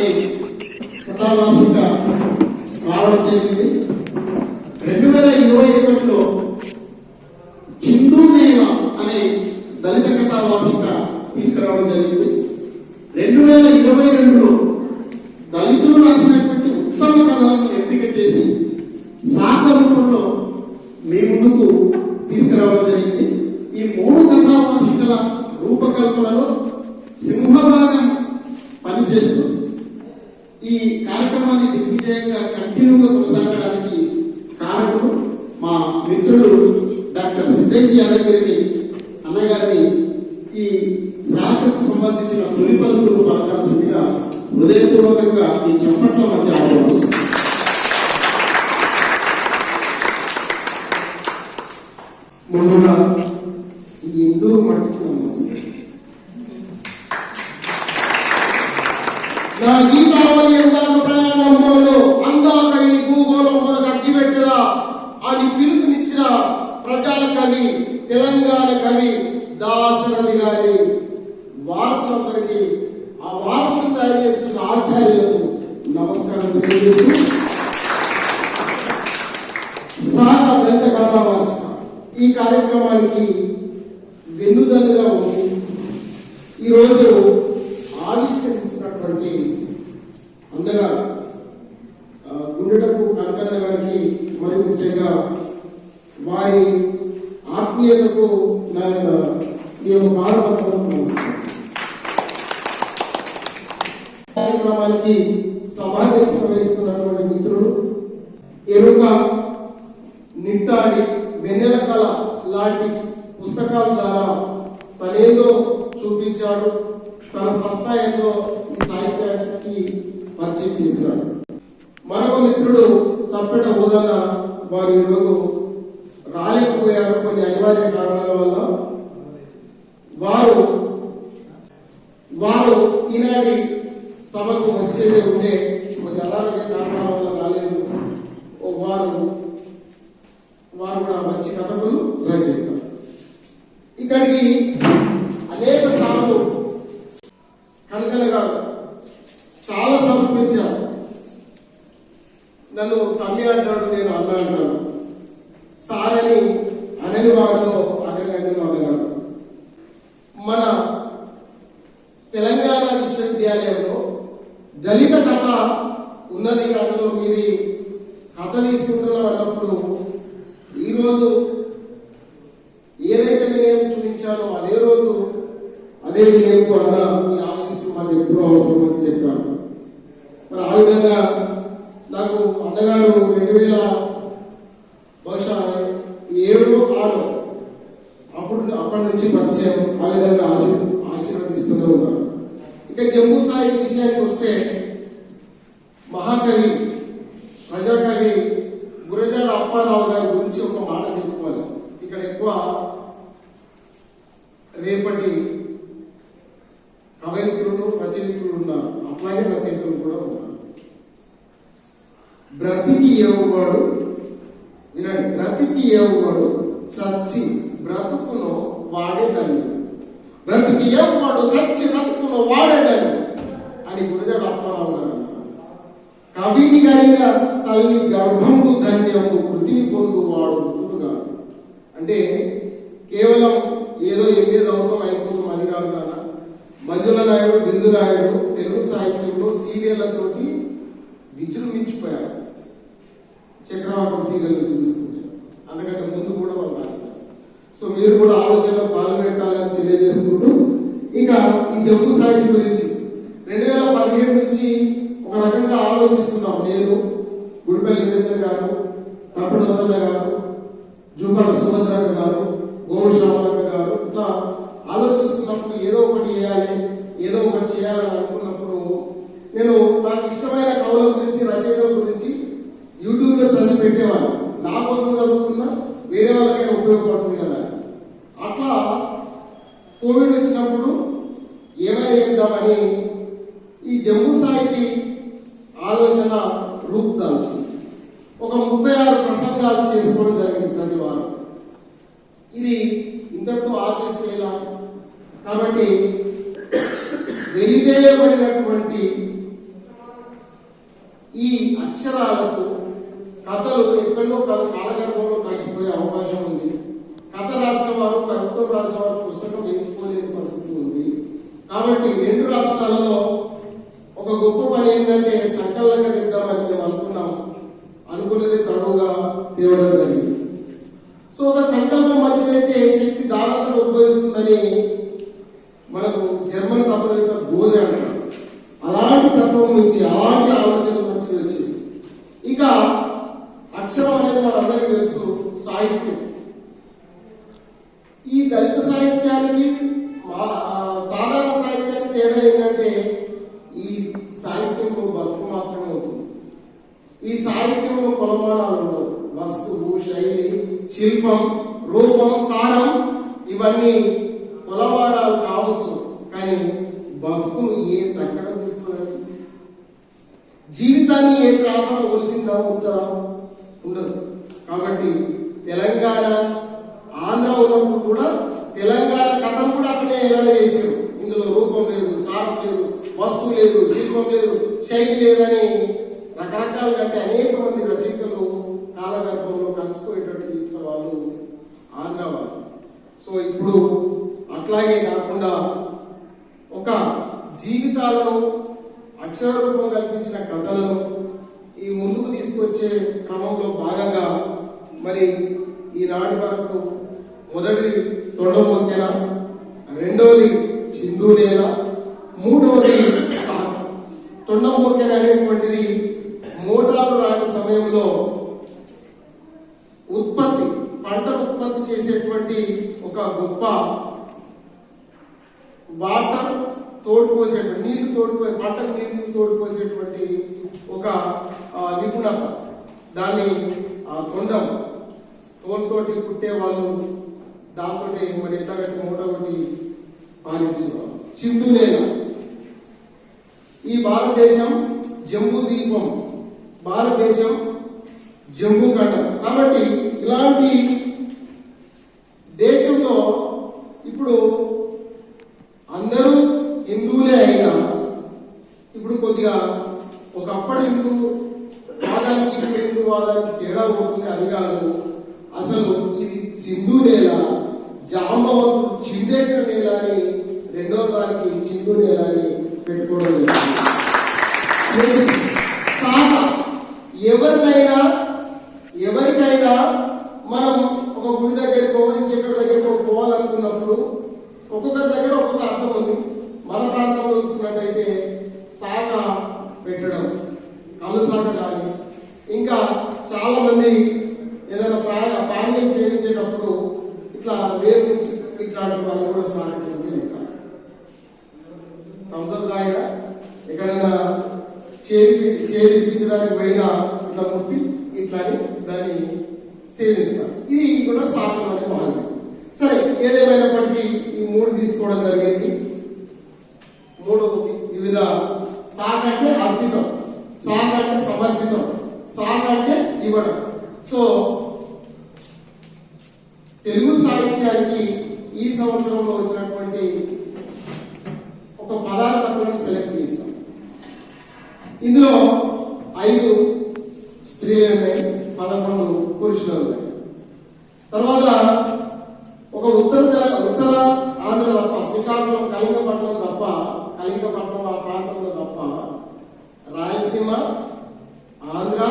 అనే రావడం జరిగింది రెండు వేల ఇరవై ఒకటిలో చిందు నేల అనే దళిత కథావార్షిక తీసుకురావడం జరిగింది రెండు వేల ఇరవై రెండులో దళితులు రాసినటువంటి ఉత్తమ కథలను ఎంపిక చేసి సాగ రూపంలో మీ ముందుకు తీసుకురావడం జరిగింది ఈ మూడు కథావార్షికల రూపకల్పనలో సింహభాగం పనిచేస్తూ ఈ కార్యక్రమాన్ని దిగ్విజయంగా కంటిన్యూగా కొనసాగడానికి కారణం మా మిత్రులు డాక్టర్ సిద్ధయ్య యాదగిరిని మీకు నా యొక్క ఈ యొక్క కార్యక్రమానికి సమావేశం వహిస్తున్నటువంటి మిత్రుడు ఎరుక నిట్టాడి వెన్నెల కళ లాంటి పుస్తకాల ద్వారా తనేదో చూపించాడు తన సత్తా ఏందో ఈ సాహిత్యానికి పరిచయం చేశాడు మరొక మిత్రుడు తప్పెట హోదన్న వారు ఈరోజు రాలేకపోయారు కొన్ని అనివార్య కారణాల వల్ల వారు వారు ఈనాటి సభకు వచ్చేదే ఉంటే కొన్ని అనారోగ్య కారణాల వల్ల రాలేదు ఓ వారు వారు కూడా మంచి కథకులు రచయిత ఇక్కడికి అనేక సార్లు కనకన గారు చాలా సమర్పించారు నన్ను తమ్మి అంటాడు నేను అన్న అంటాను సారని అనని వారిలో అగ్రగణ్యులు అన్నగారు మన తెలంగాణ విశ్వవిద్యాలయంలో దళిత కథ ఉన్నది అందులో మీది కథ తీసుకుంటున్నాం అన్నప్పుడు ఈరోజు ఏదైతే వినయం చూపించానో అదే రోజు అదే వినయంతో అన్నా మీ ఆశిస్తూ మాకు ఎప్పుడూ అవసరం అని చెప్పాను మరి ఆ విధంగా నాకు అన్నగారు రెండు వేల బహుశా ఏడు ఆరు అప్పుడు అప్పటి నుంచి పరిచయం ఆ విధంగా ఆశీ ఆశీర్వదిస్తూనే ఉన్నారు. ఇక జమ్మూ సాహిత్య విషయానికి వస్తే మహాకవి ప్రజాకవి గురజాల అప్పారావు గారి గురించి ఒక మాట చెప్పుకోవాలి. ఇక్కడ ఎక్కువ రేపటి కవయిత్రులు రచయిత్రులు ఉన్నారు. అట్లాగే రచయితలు కూడా ఉన్నారు. బ్రతికి ఏవుగాడు? వినండి. బ్రతికి ఏవుగాడు? చచ్చి బ్రతుకును వాడేదాన్ని బ్రతికి ఏవుగాడు? చచ్చి బ్రతుకును వాడేదాన్ని అని గురజాడ అప్పారావు గారు అన్నారు. కవిని తల్లి గర్భము ధన్యము కృతిని పొందువాడు అంటే కేవలం ఏదో ఎనిమిది అవుతాం అయిపోతాం అని కాదు కదా మధ్యల నాయుడు బిందు నాయుడు తెలుగు సాహిత్యంలో సీరియళ్ళతోటి విజృంభించిపోయారు. చక్రవాకం సీరియల్ చూస్తుంటే. అందుకంటే ముందు కూడా వాళ్ళు సో మీరు కూడా ఆలోచన పాల్గొట్టాలని తెలియజేసుకుంటూ ఇక ఈ జంతు సాహిత్యం గురించి రెండు వేల పదిహేడు నుంచి ఒక రకంగా ఆలోచిస్తున్నాం నేను. తప్పుడు గారు జూకాల సుభద్రక్క గారు గోవు గారు ఇట్లా ఆలోచిస్తున్నప్పుడు ఏదో ఒకటి చేయాలి ఏదో ఒకటి చేయాలని అనుకున్నప్పుడు నేను నాకు ఇష్టమైన కవుల గురించి రచయితల గురించి యూట్యూబ్లో చదివి పెట్టేవాళ్ళు నా కోసం చదువుకున్నా వేరే వాళ్ళకే ఉపయోగపడుతుంది కదా అట్లా కోవిడ్ వచ్చినప్పుడు ఏమైనా చేద్దామని ఈ జమ్మూ సాహితీ ఆలోచన రూపుదాల్చింది ఒక ముప్పై ఆరు ప్రసంగాలు చేసుకోవడం జరిగింది ప్రతి వారం ఇది ఇంతటితో ఆపేస్తే ఎలా కాబట్టి వెలివేయబడినటువంటి ఈ అక్షరాలకు కథలు ఎక్కడో కాలగర్భంలో కలిసిపోయే అవకాశం ఉంది. కథ రాసిన వారు కవిత్వం రాసిన వారు పుస్తకం వేసుకోలేని పరిస్థితి ఉంది. కాబట్టి రెండు రాష్ట్రాల్లో ఒక గొప్ప పని ఏంటంటే సంకలనంగా తెద్దామని మేము అనుకున్నాం. అనుకున్నది తడవుగా తేవడం జరిగింది. సో ఒక సంకల్పం మంచిదైతే శక్తి దానంతో ఉద్భవిస్తుందని మనకు జర్మన్ తత్వవేత్త బోధ అంటారు. అలాంటి తత్వం నుంచి అలాంటి ఆలోచన ఇక అక్షరం అనేది మనందరికీ తెలుసు సాహిత్యం. ఈ దళిత సాహిత్యానికి సాధారణ సాహిత్యానికి తేడా ఏంటంటే ఈ సాహిత్యంలో బతుకు మాత్రమే ఉంటుంది ఈ సాహిత్యంలో కొలమానాలు ఉండవు. వస్తువు శైలి శిల్పం రూపం సారం ఇవన్నీ కొలమానాలు కావచ్చు కానీ బతుకును ఏ తగ్గడం జీవితాన్ని ఏ త్రాసలో కొలిసిందా ఉత్తరం ఉండదు. కాబట్టి తెలంగాణ ఆంధ్ర ఉన్నప్పుడు కూడా తెలంగాణ కథను కూడా అక్కడే ఎలా చేశారు. ఇందులో రూపం లేదు సాప్ లేదు వస్తువు లేదు శిల్పం లేదు శైలి లేదని రకరకాలు కంటే అనేక మంది రచయితలు కాలగర్భంలో కలిసిపోయేటట్టు చేసిన వాళ్ళు ఆంధ్ర వాళ్ళు. సో ఇప్పుడు అట్లాగే కాకుండా ఒక జీవితాలను అక్షర రూపం కల్పించిన కథలను ఈ ముందుకు తీసుకొచ్చే క్రమంలో భాగంగా మరి ఈనాటి వరకు మొదటిది తొండమొక్కెన? రెండవది చిందూనేల మూడవది సాగ తొండమొక్కెన అనేటువంటిది భారతదేశం జంబూ కాబట్టి ఇలాంటి దేశంలో ఇప్పుడు అందరూ హిందువులే అయినా ఇప్పుడు కొద్దిగా ఒకప్పటి హిందూ వాదానికి ఇప్పుడు హిందూ వాదానికి తేడా పోతుంది అది కాదు అసలు ఇది సింధు నేల జాంబవంతుడు చిందేసిన నేల అని రెండవ దానికి చిందు నేల అని పెట్టుకోవడం జరిగింది నెక్స్ట్, సాగ ఎవరినైనా ఎవరికైనా మనం ఒక గుడి దగ్గరికి ఇంకెక్కడ దగ్గరికి పోవాలనుకున్నప్పుడు ఒక్కొక్కరి దగ్గర ఒక్కొక్క అర్థం ఉంది మన ప్రాంతంలో చూసుకున్నట్టయితే సాగ పెట్టడం కళ్ళు సాగ కానీ ఇంకా చాలా మంది ఏదైనా ప్రాణ పానీయం సేవించేటప్పుడు ఇట్లా వేరు నుంచి ఇట్లా అంటారు అది కూడా సాగ కింద లెక్క థమ్స్అప్ తాగినా ఎక్కడైనా చేరి చేరి పిలిచడానికి పోయినా ఇట్లా ముప్పి ఇట్లా అని దాన్ని సేవిస్తారు ఇది కూడా సాధన అనే మార్గం సరే ఏదేమైనప్పటికీ ఈ మూడు తీసుకోవడం జరిగింది మూడు వివిధ సాక్ అంటే అర్పితం సాక్ అంటే సమర్పితం సాక్ అంటే ఇవ్వడం సో తెలుగు సాహిత్యానికి ఈ సంవత్సరంలో వచ్చినటువంటి ఒక పదార్థాలను సెలెక్ట్ చేస్తాం ఇందులో ఐదు స్త్రీలు ఉన్నాయి పదకొండు పురుషులు ఉన్నాయి తర్వాత ఒక ఉత్తర తెల- ఉత్తర ఆంధ్ర తప్ప శ్రీకాకుళం కళింగపట్నం తప్ప కళింగపట్నం ఆ ప్రాంతంలో తప్ప రాయలసీమ ఆంధ్ర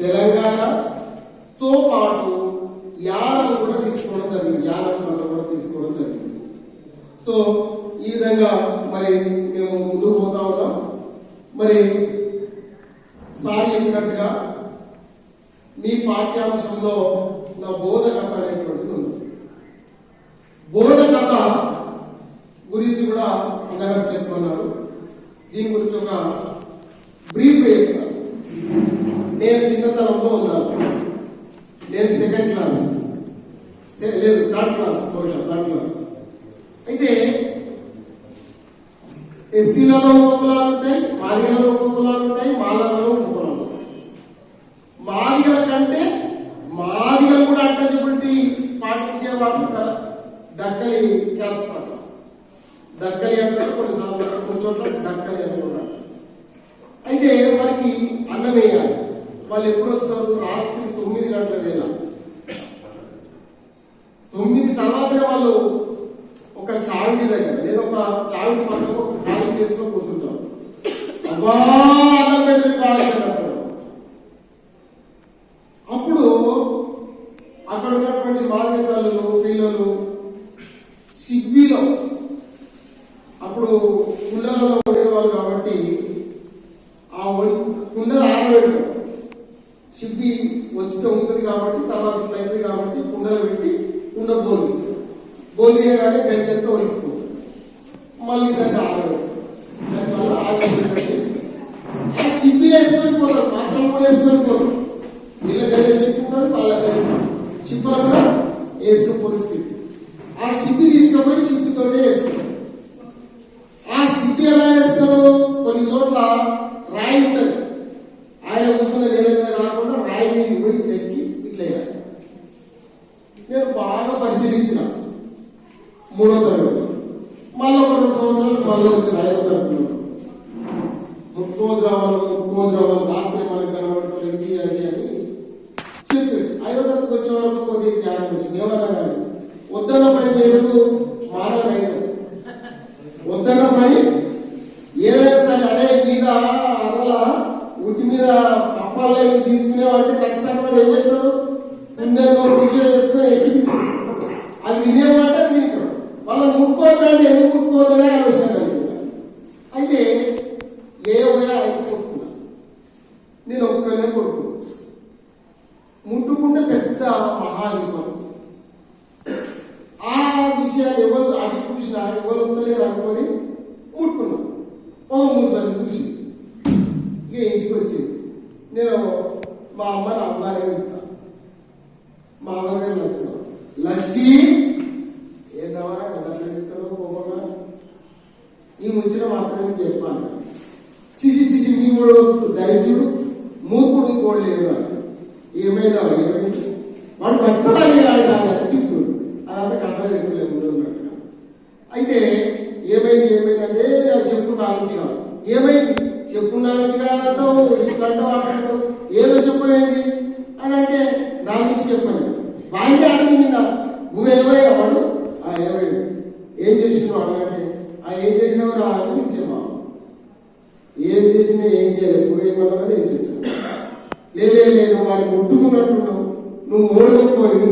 తెలంగాణతో పాటు యానం కూడా తీసుకోవడం జరిగింది యానం కథ కూడా తీసుకోవడం జరిగింది సో ఈ విధంగా మరి మేము ముందుకు పోతా ఉన్నాం మరి సార్ చెప్పినట్టుగా మీ పాఠ్యాంశంలో నా బోధ కథ అనేటువంటిది ఉంది బోధ కథ గురించి కూడా అందగారు చెప్పుకున్నారు దీని గురించి ఒక బ్రీఫ్ చెప్తాను నేను చిన్నతనంలో ఉన్నాను నేను సెకండ్ క్లాస్ సె- లేదు థర్డ్ క్లాస్ బహుశా థర్డ్ క్లాస్ అయితే ఎస్సీలలో ఉపకులాలు ఉంటాయి మాదిగలలో ఉపకులాలు ఉంటాయి మాలలలో ఉపకులాలు ఉంటాయి మాదిగల కంటే మాదిగలు కూడా అట్టజబిలిటీ పాటించే వాళ్ళు ద- దక్కలి క్లాస్ పాట దక్కలి అంటారు కొన్ని సార్లు కొన్ని చోట్ల దక్కలి అని కూడా అంటారు. అయితే మనకి అన్నమే వాళ్ళు ఎప్పుడు వస్తారు రాత్రి తొమ్మిది గంటల వేళ తొమ్మిది తర్వాతనే వాళ్ళు ఒక చావిడి దగ్గర. లేదా ఒక చావిడి పక్కన मल्ल কোজ রহমান কোজ রহমান నేను ఒక్కనే కొడుకున్నా ముట్టుకుంటే పెద్ద మహాదీపం ఆ విషయాన్ని ఎవరు అడిగి చూసినా ఎవరు కాదంటావు ఇట్లంటో ఏదో చెప్పేది అని అంటే నా నుంచి చెప్పండి. వాడిని అడిగి నిన్న నువ్వు ఏమైనా వాడు? ఆ ఏమైంది ఏం చేసినావు అడగంటే ఆ ఏం చేసినావు రా అని నీకు చెప్పావు ఏం చేసినా ఏం చేయలేదు. నువ్వేమన్నా వేసి లేలే లేదు వాడిని ముట్టుకున్నట్టున్నావు. నువ్వు మోడకపోయి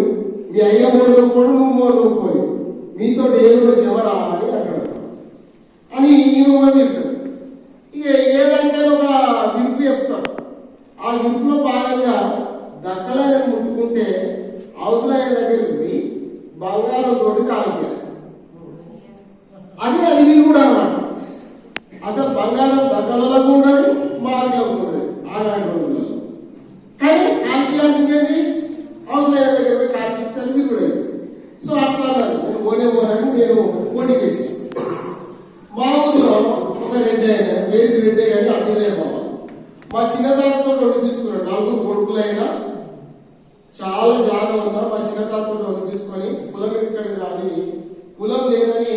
మీ అయ్య మోడకపోడు నువ్వు మోడకపోయి మీతో దేవుడు శివరా అని అక్కడ అని ఈ మంది తింటాడు ఇక ఏదంటే ఒక విరుపు చెప్తాడు ఆ విరుపులో భాగంగా దక్కలని ముట్టుకుంటే అవసరమైన దగ్గరికి పోయి బంగారం తోటి కాల్చాలి అని అది విని కూడా అన్నమాట అసలు బంగారం దగ్గరలకు ఉన్నది మార్గంలో ఉన్నది ఆనాటి రోజులలో కానీ కాల్పించాల్సిందేది అవసరమైన దగ్గర పోయి కాల్పిస్తాను మీరు కూడా సో అట్లా అన్నారు నేను పోనే పోనని నేను పోటీ చేశాను మా ఊళ్ళో ఒక పేరుకి ఆయన కానీ అభిదయ బాబా మా చిన్నతాతతో వండిపించుకున్నాడు నలుగురు కొడుకులైనా చాలా జాగ్రత్త ఉన్నా మా చిన్నతాతో వండిపించుకొని కులం ఎక్కడికి రాని కులం లేదని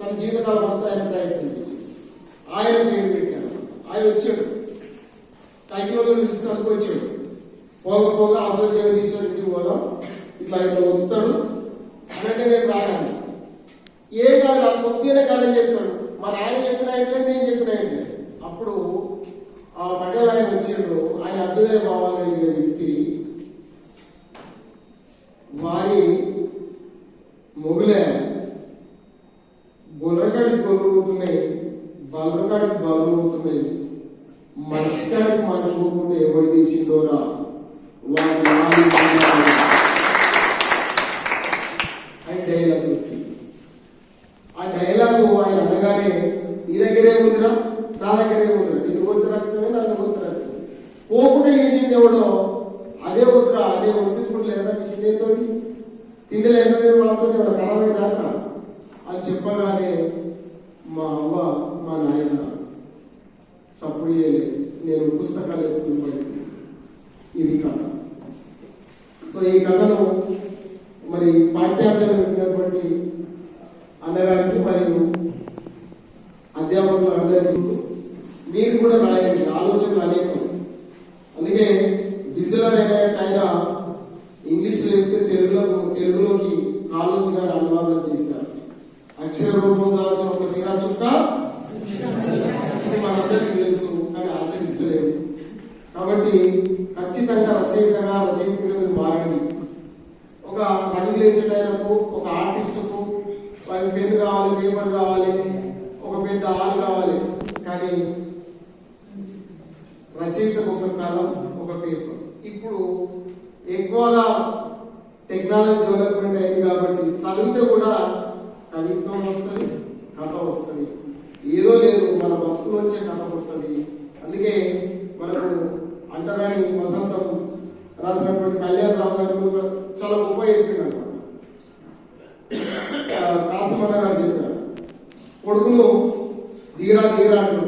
తన జీవితాలు అంతా ఆయన ప్రయత్నం చేసి ఆయన పేరు పెట్టాడు. ఆయన వచ్చాడు. కైకిలో పిలుస్తానికి వచ్చాడు. పోగ పోగ తీసుకొని ఇంటికి పోదాం. ఇట్లా ఇట్లా వస్తాడు అంటే నేను రాగాను ఏ కాదు ఆ కొద్దిగా కాదని చెప్తాడు. మా నాయన చెప్పిన ఏంటంటే నేను చెప్పిన ఏంటంటే అప్పుడు ఆ పటేల్ ఆయన వచ్చిండ్రు ఆయన అభ్యుదయ భావాలు కలిగిన వ్యక్తి. వారి మొగులే గొర్రెకాడికి గొర్రెలు పోతున్నాయి బలరకాడికి బలు పోతున్నాయి మనిషి మనిషి పోకుండా ఎవరు చేసిండోరా వారి ఇందులో ఎనభై వేలు వాళ్ళతో అరవై కాక అని చెప్పగానే మా అమ్మ మా నాయన సప్పుడు చేయలేదు నేను పుస్తకాలు వేసుకుని ఇది కథ. సో ఈ కథను మరి పాఠ్యాంశాలు పెట్టినటువంటి అన్నగారికి మరియు అధ్యాపకులు అందరికీ మీరు కూడా రాయండి. ఆలోచనలు అనేకం. అందుకే విజిలర్ అయిన ఆయన చెప్తే తెలుగులో తెలుగులోకి కాళోజీ గారు అనువాదం చేశారు. అక్షర రూపం దాల్చిన ఒక సీరా చుక్క. మనందరికీ తెలుసు అని ఆచరిస్తలేము. కాబట్టి ఖచ్చితంగా రచయితగా రచయితలు మారండి ఒక పని లేచినకు ఒక ఆర్టిస్టుకు వారి పేరు కావాలి పేపర్ కావాలి ఒక పెద్ద ఆలు కావాలి కానీ రచయిత ఒక కలం ఒక పేపర్. ఇప్పుడు ఎక్కువగా టెక్నాలజీ డెవలప్మెంట్ అయింది కాబట్టి చదివితే కూడా కవిత్వం వస్తుంది కథ వస్తుంది. ఏదో లేదు మన భక్తులు వచ్చే కథ వస్తుంది. అందుకే మనకు అంటరాని వసంతం రాసినటువంటి కళ్యాణ్ రావు గారు చాలా గొప్ప చెప్పిండు కాసమన్న గారు చెప్పారు కొడుకులు దిగరా దిగరా అంటారు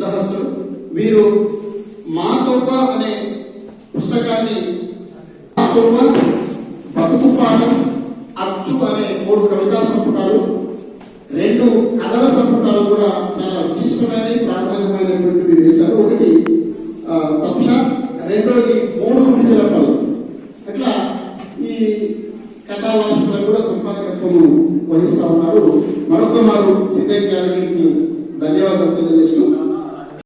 సిద్ధహస్తులు. వీరు మా అనే